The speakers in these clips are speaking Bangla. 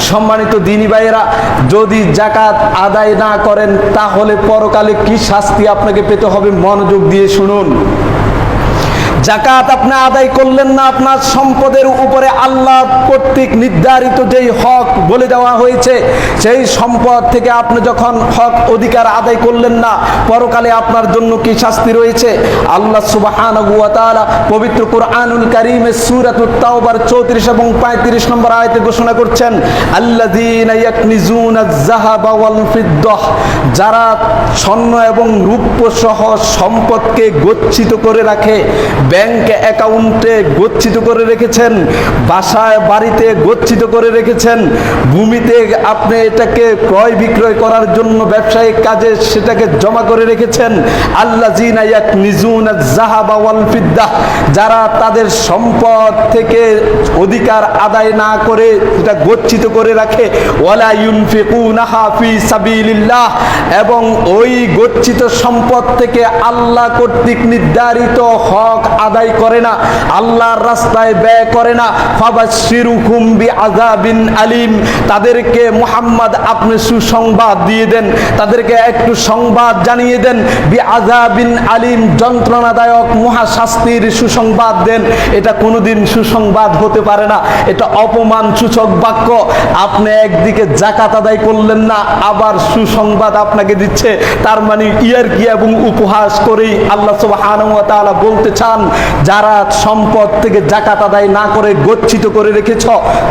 সম্মানিত দিনী ভাইয়েরা, যদি জাকাত আদায় না করেন, তাহলে পরকালে কি শাস্তি আপনাকে পেতে হবে? মনোযোগ দিয়ে শুনুন। জাকাত আপনি আদায় করলেন না, আপনার সম্পদের উপরে আল্লাহ কর্তৃক নির্ধারিত যেই হক বলে দেওয়া হয়েছে, সেই সম্পদ থেকে আপনি যখন হক অধিকার আদায় করলেন না, পরকালে আপনার জন্য কি শাস্তি রয়েছে? আল্লাহ তাআলা পবিত্র কোরআনুল কারীমের সুরাত তাওবার 34 এবং 35 নম্বর আয়তে ঘোষণা করছেন যারা স্বর্ণ এবং রূপ্য সহ সম্পদকে গচ্ছিত করে রাখে ব্যাংক অ্যাকাউন্টে গচ্ছিত করে রেখেছেন, বাসায়, বাড়িতে গচ্ছিত করে রেখেছেন, ভূমিতে আপনি এটাকে ক্রয় বিক্রয় করার জন্য ব্যবসায়িক কাজে সেটাকে জমা করে রেখেছেন। আল্লাহ জিনায়াক নিজুন জাহাবা যারা তাদের সম্পদ থেকে অধিকার আদায় না করে এটা গচ্ছিত করে রাখে। ওয়ালা এবং ওই গচ্ছিত সম্পদ থেকে আল্লাহ কর্তৃক নির্ধারিত হক আদায় করে না, আল্লাহর রাস্তায় ব্যয় করে না ফাবাশিরুকুম বিআযাবিন আলিম। তাদেরকে মুহাম্মদ, আপনি সুসংবাদ দিয়ে দেন, তাদেরকে একটু সংবাদ জানিয়ে দেন, বিআযাবিন আলিম, যন্ত্রণাদায়ক মহাশাস্তির সুসংবাদ দেন। এটা কোনোদিন সুসংবাদ হতে পারে না, এটা অপমান সূচক বাক্য। আপনি একদিকে জাকাত আদায় করলেন না, আবার সুসংবাদ আপনাকে দিচ্ছে। তার মানে ইয়ার কি এবং উপহাস করেই আল্লাহ তাআলা বলতে চান যারা সম্পদ থেকে জাকাত আদায় না করে গচ্ছিত করে রেখেছ,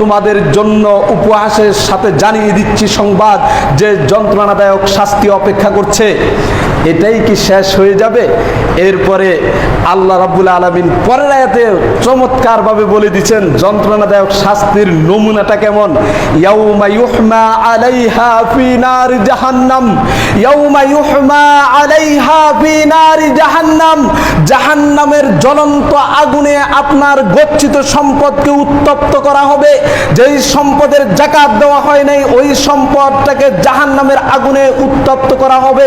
তোমাদের জন্য উপহাসের সাথে জানিয়ে দিচ্ছি সংবাদ যে যন্ত্রণাদায়ক শাস্তি অপেক্ষা করছে। এটাই কি শেষ হয়ে যাবে? এরপরে আল্লাহ রাব্বুল আলামিন পরের আয়াতে চমৎকারভাবে বলে দিচ্ছেন, যন্ত্রণাদায়ক শাস্তির নমুনাটা কেমন? ইয়াউমা ইউহমা আলাইহা ফি নার জাহান্নাম। ইয়াউমা ইউহমা আলাইহা ফি নার জাহান্নাম। জাহান্নামের জ্বলন্ত আগুনে আপনার গচ্ছিত সম্পদকে উত্তপ্ত করা হবে। যেই সম্পদের জাকাত দেওয়া হয় নাই, ওই সম্পদটাকে জাহান্নামের আগুনে উত্তপ্ত করা হবে।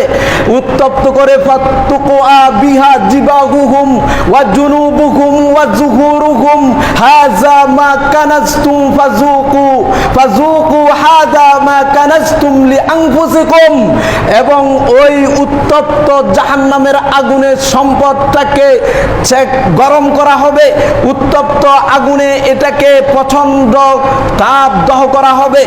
উত্তপ্ত করে ফাত্তুকুআ বিহা জিবাহুহুম ওয়া জুনুবুহুম ওয়া জুহুরুহুম। হাযা মা কানাজতুম ফাযুকু ফাযুকু হাযা মা কানাজতুম লিআনফুসিকুম। এবং ওই উত্তপ্ত জাহান্নামের আগুনে সম্পদটাকে গরম করা হবে, উত্তপ্ত আগুনে এটাকে প্রচণ্ড তাপ দহ করা হবে।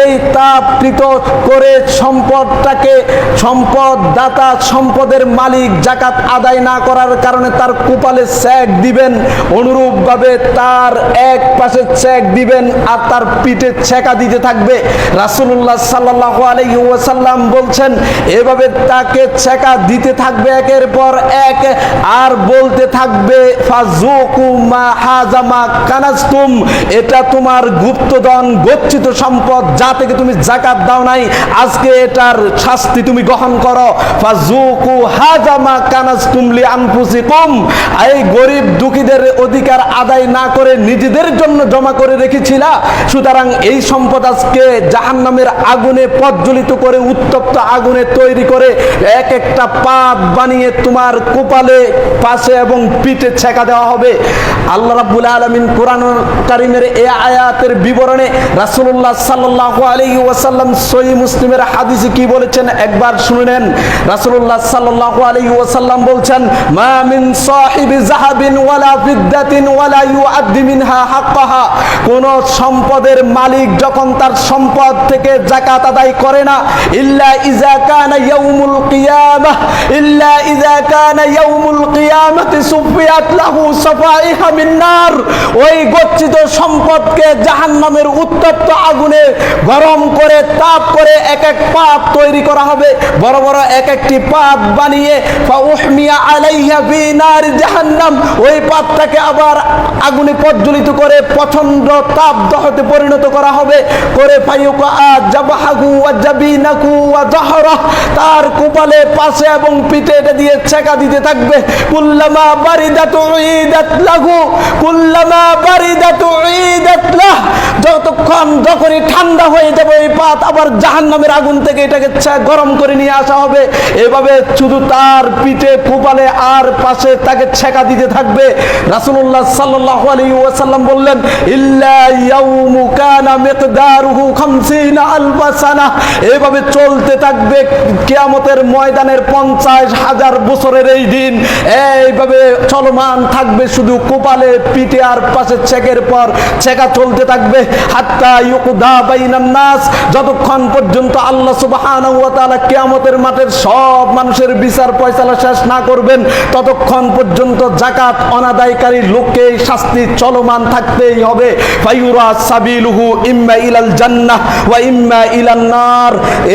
এই তাপকৃত করে সম্পদটাকে সম্পদ দাতা সম্পদের মালিক জাকাত আদায় না করার কারণে তার কপালে চেক দিবেন। অনুরূপভাবে তার এক পাশে চেক দিবেন আর তার পিঠে ছেকা দিতে থাকবে। রাসূলুল্লাহ সাল্লাহ আলাইহি ওয়াসাল্লাম বলছেন, এভাবে তাকে ছেকা দিতে থাকবে একের পর এক, আর বলতে থাকবে কানাজতুম। এটা তোমার গুপ্তধন, গচ্ছিত সম্পদ, যা থেকে তুমি জাকাত দাও নাই, আজকে এটার শাস্তি তুমি গ্রহণ করো। ফাজুকু হাজামা কানাজতুম লি আনফুসিকুম। এই গরিব দুঃখীদের অধিকার আদায় না করে নিজেদের জন্য জমা করে রেখেছিলা। সুতরাং এই সম্পদ আজকে জাহান্নামের আগুনে প্রজ্বলিত করে, উত্তপ্ত আগুনে তৈরি করে, এক একটা পাত বানিয়ে তোমার কপালে, পাশে এবং পিঠে ছেকা দেওয়া হবে। আল্লাহ রাব্বুল আলামিন কোরআন কারীমের এই আয়াতের বিবরণে রাসূলুল্লাহ সাল্লাল্লাহু আলাইহি ওয়াসাল্লাম সহিহ মুসলিমের হাদিসে কি বলেছেন? একবার শুনে নেন। রাসূলুল্লাহ সাল্লাল্লাহু আলাইহি ওয়াসাল্লাম বলছেন, মা মিন সাহিবি যাহাবিন ওয়ালা ফিদ্দাতিন ওয়ালা ইউআদ্দি মিনহা হাক্কাহা। কোন সম্পদের মালিক যখন তার সম্পদ থেকে জাকাত আদায় করে না, ইল্লা ইজা কানা ইয়াউমুল কিয়ামাহ, ইল্লা ইজা কানা ইয়াউমুল কিয়ামাতি ওই গচ্ছিত সম্পদকে উত্তপ্ত আগুনে গরম করে, তাপ করে এক এক পাত তৈরি করা হবে। বড় বড় এক একটি পাত বানিয়ে ওই পাতটাকে আবার আগুনে প্রজ্বলিত করে প্রচণ্ড তাপ দহতে পরিণত করা হবে। করে তার কপালে, পাশে এবং পিঠে এটা দিয়ে ছেকা দিতে থাকবে। কুল্লামা বারিদাতু কুল্লামা লাহ। যতক্ষণ যখনই ঠান্ডা হয়ে যাবে এই পাত আবার জাহান্নামের আগুন থেকে এটাকে গরম করে নিয়ে আসা হবে। এভাবে শুধু তার পিঠে আর পাশে তাকে ছেকা দিতে থাকবে। রাসূলুল্লাহ সাল্লাল্লাহু আলাইহি ওয়াসাল্লাম বললেন, ইল্লা ইয়াউমু কানা মিকদারুহু 50 আলফা সানা এভাবে চলতে থাকবে কিয়ামতের ময়দানের পঞ্চাশ হাজার বছরের এই দিন। এইভাবে চলমান থাকবে শুধু কপালে পিঠে আর পাশে চেকের পর চেকা চলতে থাকবে। হাত্তা ইউকদা বাইনান নাস, যতক্ষণ পর্যন্ত আল্লাহ সুবহানাহু ওয়া তাআলা মাঠের সব মানুষের বিচার ফয়সালা শেষ না করবেন, ততক্ষণ পর্যন্ত জাকাত অনাদায়কারী লোককে শাস্তি চলমান থাকতেই হবে।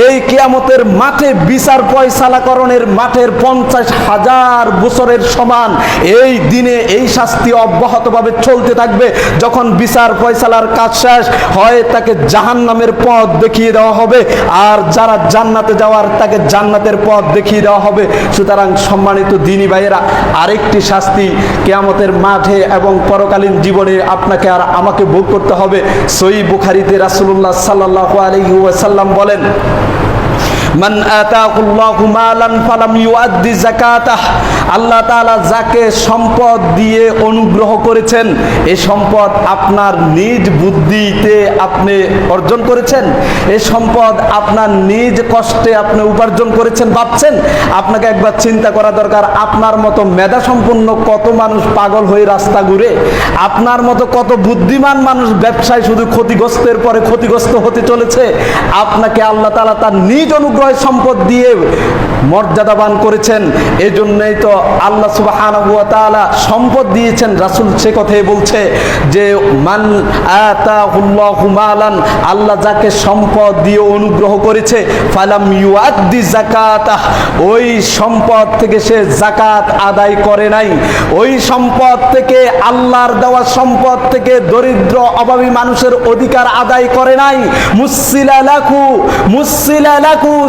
এই কিয়ামতের মাঠে বিচার ফয়সালাকরণের মাঠের পঞ্চাশ হাজার বছরের সমান এই দিনে এই শাস্তি অব্যাহতভাবে চলতে থাকবে। যখন বিচার ফয়সালার কাজ শেষ হয়, তাকে জাহান্নামের পথ দেখিয়ে দেওয়া হবে। আর যারা জান্নাতে যাওয়ার, তাকে জান্নাতের পথ দেখিয়ে দেওয়া হবে। সুতরাং সম্মানিত দিনী ভাইয়েরা, আরেকটি শাস্তি কেয়ামতের মাঠে এবং পরকালীন জীবনে আপনাকে আর আমাকে ভোগ করতে হবে। সই বুখারিতে রাসূলুল্লাহ সাল্লাল্লাহু আলাইহি ওয়াসাল্লাম বলেন মান আতাকুল্লাহু মালান ফালাম ইউআদ্দি যাকাতাহ। আল্লাহ তাআলা যাকে সম্পদ দিয়ে অনুগ্রহ করেছেন এই সম্পদ আপনার নিজ বুদ্ধিতে আপনি অর্জন করেছেন এই সম্পদ আপনার নিজ কষ্টে আপনি উপার্জন করেছেন, ভাবছেন আপনাকে একবার চিন্তা করা দরকার, আপনার মতো মেধা সম্পন্ন কত মানুষ পাগল হয়ে রাস্তা ঘুরে, আপনার মতো কত বুদ্ধিমান মানুষ ব্যবসায় শুধু ক্ষতিগ্রস্তের পরে ক্ষতিগ্রস্ত হতে চলেছে, আপনাকে আল্লাহ তাআলা তার নিজ অনুগ্রহ সম্পদ দিয়ে মর্যাদাবান করেছেন। এই জন্যই তো আল্লাহ সুবহানাহু ওয়া তাআলা সম্পদ দিয়েছেন। রাসূল সে কথাই বলছে যে, মান মালান আল্লাহ যাকে সম্পদ দিয়ে অনুগ্রহ করেছে, ফালাম ইউআদ্দি যাকাতাহ ওই সম্পদ থেকে সে জাকাত আদায় করে নাই। ওই সম্পদ থেকে আল্লাহর দেওয়া সম্পদ থেকে দরিদ্র, অভাবী মানুষের অধিকার আদায় করে নাই। মুসিলা লাকু মুসিলা লাকু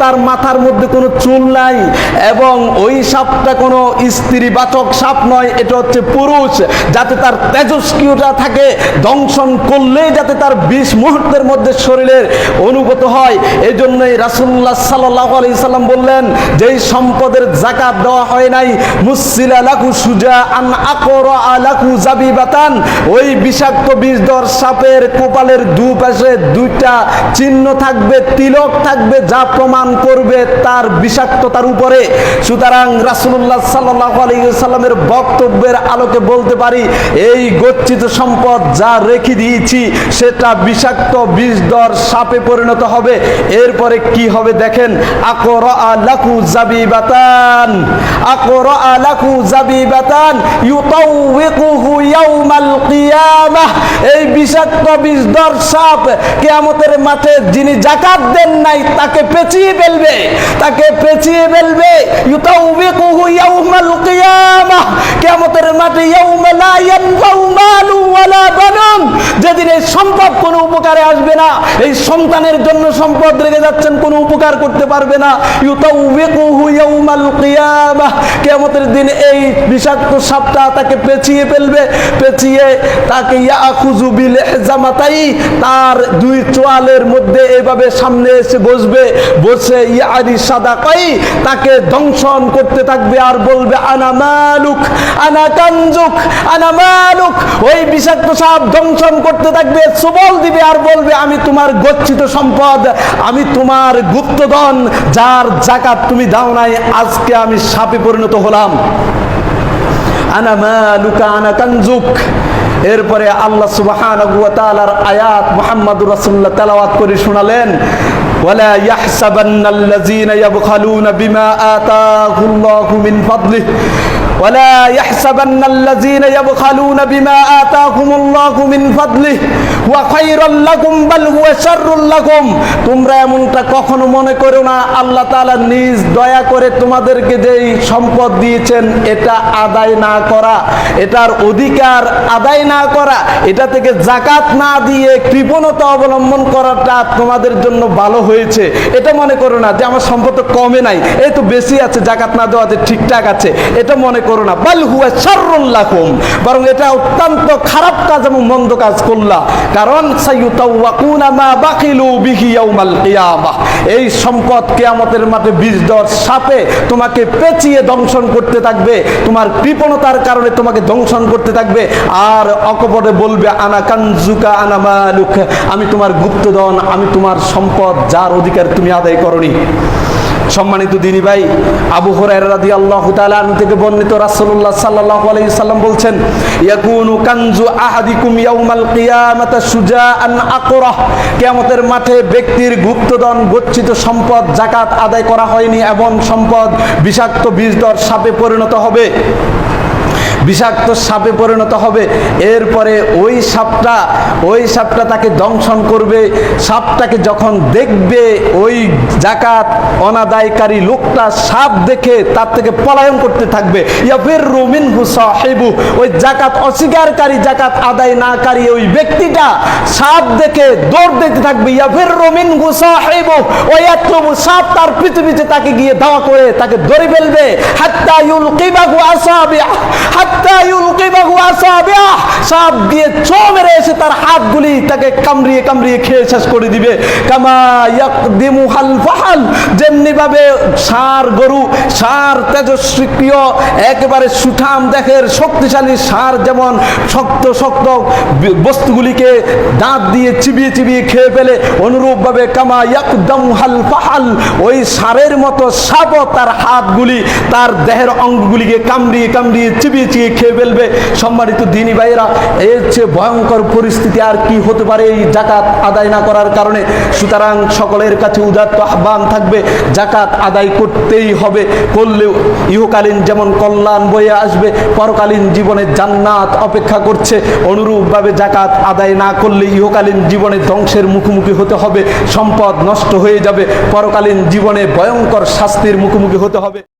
তার মাথার মধ্যে কোনো চুল নাই এবং ওই সাপটা কোনো স্ত্রী বাচক সাপ নয়, এটা হচ্ছে পুরুষ। যাতে তার তেজস্ক্রিয়তা থাকে, দংশন করলেই যাতে তার বিশ মুহূর্তের মধ্যে শরীরের অনুগত হয়। এই জন্যই রাসুল্লাহ সাল্লাহ আলি সাল্লাম বললেন, যেই সম্পদের জাকাত দেওয়া হয় নাই মুসিলা লাকু সুজা আন আকর আলাকু জাবি বাতান ওই বিষাক্ত বিষধর সাপের কপালের দুপাশে দুইটা চিহ্ন থাকবে, তিলক থাকবে যা প্রমাণ করবে তার বিষাক্ততার উপরে। সুতরাং আলাইহি সাল্লামের বক্তব্যের আলোকে বলতে পারি, এই গচ্ছিত সম্পদ যা রেখে দিয়েছি, সেটা বিষাক্ত বিষধর সাপে পরিণত হবে। এরপরে কি হবে দেখেন আকর আলাকু জাবিবাতান আকর আলাকু জাবিবাতান ইউতাউবিকুহু ইয়াউমাল কিয়ামাহ। এই বিষাক্ত বিষধর সাপ কিয়ামতের মাঠে যিনি জাকাত দেন নাই, তাকে পেঁচিয়ে ফেলবে, তাকে পেঁচিয়ে ফেলবে। ইউতাউবিকুহু ইয়াউমাল কিয়ামাহ কিয়ামতের মাঠে ইয়াউমা লা যেদিন এই সম্পদ কোনো উপকারে আসবে না, এই সন্তানের জন্য সম্পদ রেখে যাচ্ছেন, কোনো উপকার করতে পারবে না। ইউতাউবিকুহু ইয়াউমাল কিয়ামাহ কিয়ামতের দিন এই বিষাক্ত সাপটা তাকে পেঁচিয়ে ফেলবে। পেঁচিয়ে তাকে ইয়াখুজু জামাতাই তার দুই চোয়ালের মধ্যে এভাবে সামনে এসে বসবে। বসে ইয়ারি সাদাকাই, তাকে দংশন করতে থাকবে আর বলবে, আনা মালুক, আনা কানজুক, আনা মালুক। ওই বিষাক্ত সাপ দংশন করতে থাকবে, সুবল দিবে আর বলবে, আমি তোমার গচ্ছিত সম্পদ, আমি তোমার গুপ্তধন, যার জাকাত তুমি দাও নাই, আজকে আমি সাপে পরিণত হলাম। আনা মালুকা, আনা কানজুক। এরপরে আল্লাহ তাআলার আয়াত মুহাম্মাদুর রাসূলুল্লাহ তেলাওয়াত করে শোনালেন ولا يحسبن الذين يبخلون بما آتاهم الله من فضله ولا يحسبن الذين يبخلون بما آتاهم الله من فضله وخيرا لكم بل هو شر لكم তোমরা এমনটা কখনো মনে করো না আল্লাহ তাআলা নিজ দয়া করে তোমাদেরকে যেই সম্পদ দিয়েছেন এটা আদায় না করা এটার অধিকার আদায় না করা এটা থেকে জাকাত না দিয়ে কৃপণতা অবলম্বন করাটা তোমাদের জন্য ভালো হয়েছে এটা মনে করো না যে আমার সম্পদ তো কমে নাই এই তো বেশি আছে জাকাত না দেওয়াতে ঠিকঠাক আছে এটা মনে করো না বাল হুয়া শাররুল্লাকুম বরং এটা অত্যন্ত খারাপ কাজ এবং মন্দ কাজ করলা। কারণ সাইয়ুতাওয়াকুনা মা বাকিলু বিহি ইয়াউমাল কিয়ামাহ এই সম্পদ কিয়ামতের মাঠে বীজ দর সাপে তোমাকে পেঁচিয়ে দংশন করতে থাকবে। তোমার কৃপণতার কারণে তোমাকে দংশন করতে থাকবে। আর অকপটে বলবে, আনা কানজুকা, আনা মালুক। আমি তোমার গুপ্তধন, আমি তোমার সম্পদ, যার অধিকার তুমি আদায় করনি। সম্মানিত দিনী ভাই, আবু হুরায়রা আল্লাহ আনহু থেকে বর্ণিত রাসুল্লাহ সাল্লাহ আলাইসাল্লাম বলছেন, ইয়াকুনু কানজু আহাদিকুম ইয়াউমাল কিয়ামাতা সুজাআন আকরাহ। কিয়ামতের মাঠে ব্যক্তির গুপ্তধন, গচ্ছিত সম্পদ জাকাত আদায় করা হয়নি এমন সম্পদ বিষাক্ত বীজদর সাপে পরিণত হবে। বিষাক্ত সাপে পরিণত হবে। এরপরে ওই সাপটা ওই সাপটা তাকে দংশন করবে। সাপটাকে যখন দেখবে, ওই জাকাত অনাদায়কারী লোকটা সাপ দেখে তার থেকে পলায়ন করতে থাকবে। ইয়াফির রুমিন হুসাহেবু ওই জাকাত অস্বীকারী জাকাত আদায় না নাকারী ওই ব্যক্তিটা সাপ দেখে দৌড় দিতে থাকবে। ইয়াফির রুমিন হুসাহেবু ওই এতবু সাপ তার পৃথিবীতে তাকে গিয়ে দাওয়া করে তাকে ধরে ফেলবে। হাত্তা ইউলকিবাহু ইউলকিবাহু আসাবিআহ সাপ একেবারে সুঠাম দেখের শক্তিশালী সার যেমন শক্ত শক্ত বস্তুগুলিকে দাঁত দিয়ে চিবিয়ে চিবিয়ে খেয়ে ফেলে, অনুরূপভাবে কামা ইয়াকদম হাল ফাহাল। ওই সারের মতো সাপও তার হাতগুলি, তার দেহের অঙ্গগুলিকে কামড়িয়ে কামড়িয়ে চিবিয়ে চিবিয়ে খেয়ে ফেলবে। সম্মানিত দিনী ভাইয়েরা, এর চেয়ে ভয়ঙ্কর পরিস্থিতি আর কি হতে পারে এই জাকাত আদায় না করার কারণে? সুতরাং সকলের কাছে উদাত্ত আহ্বান থাকবে, জাকাত আদায় করতেই হবে। করলেও ইহকালীন যেমন কল্যাণ বয়ে আসবে, পরকালীন জীবনে জান্নাত অপেক্ষা করছে। অনুরূপভাবে জাকাত আদায় না করলে ইহকালীন জীবনে ধ্বংসের মুখোমুখি হতে হবে, সম্পদ নষ্ট হয়ে যাবে, পরকালীন জীবনে ভয়ঙ্কর শাস্তির মুখোমুখি হতে হবে।